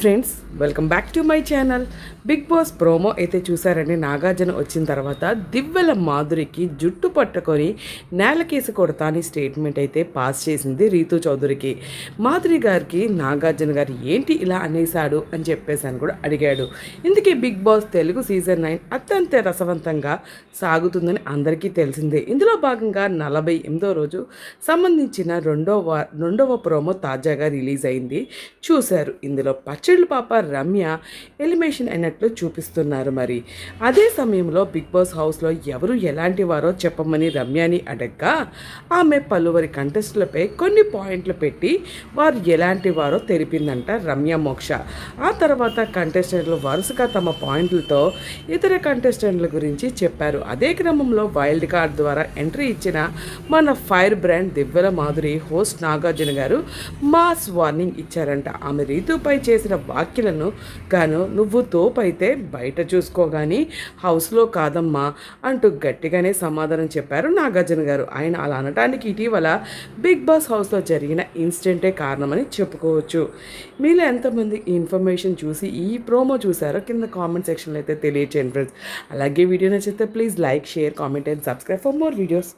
Friends welcome back to my channel Bigg Boss promo అయితే చూసారండి నాగార్జున వచ్చిన తర్వాత దివ్వెల మాధురికి జుట్టు పట్టుకొని నేలకేసి కొడతా అని స్టేట్మెంట్ అయితే పాస్ చేసింది రీతు చౌదరికి. మాధురి గారికి నాగార్జున గారు ఏంటి ఇలా అనేశాడు అని చెప్పేసి అని కూడా అడిగాడు. ఇందుకే Bigg Boss Telugu season nine అత్యంత రసవంతంగా సాగుతుందని అందరికీ తెలిసిందే. ఇందులో భాగంగా నలభై ఎనిమిదో రోజు సంబంధించిన రెండవ రెండవ ప్రోమో తాజాగా రిలీజ్ అయింది. చూశారు. ఇందులో పచ్చళ్ళు పాప రమ్య ఎలిమినేషన్ అయినట్లు చూపిస్తున్నారు మరి. అదే సమయంలో బిగ్ బాస్ హౌస్లో ఎవరు ఎలాంటి వారో చెప్పమని రమ్యని అడగ్గా ఆమె పలువురి కంటెస్టులపై కొన్ని పాయింట్లు పెట్టి వారు ఎలాంటి వారో తెలిపిందంట రమ్య మోక్ష. ఆ తర్వాత కంటెస్టెంట్లు వరుసగా తమ పాయింట్లతో ఇతర కంటెస్టెంట్ల గురించి చెప్పారు. అదే క్రమంలో వైల్డ్ కార్డ్ ద్వారా ఎంట్రీ ఇచ్చిన మన fire brand Divvela Madhuri host Nagarjuna garu mass warning ఇచ్చారంట. ఆమె రీతుపై చేసిన వాక్యలను గాను నువ్వు తోపైతే బయట చూసుకోగాని హౌస్లో కాదమ్మా అంటూ గట్టిగానే సమాధానం చెప్పారు నాగార్జున గారు. ఆయన అలా అనటానికి ఇటీవల బిగ్ బాస్ హౌస్లో జరిగిన ఇన్సిడెంటే కారణమని చెప్పుకోవచ్చు. మీలో ఎంతమంది ఈ ఇన్ఫర్మేషన్ చూసి ఈ ప్రోమో చూసారో కింద కామెంట్ సెక్షన్లో అయితే తెలియచేయండి ఫ్రెండ్స్. అలాగే వీడియో నచ్చితే please like share comment and subscribe for more videos.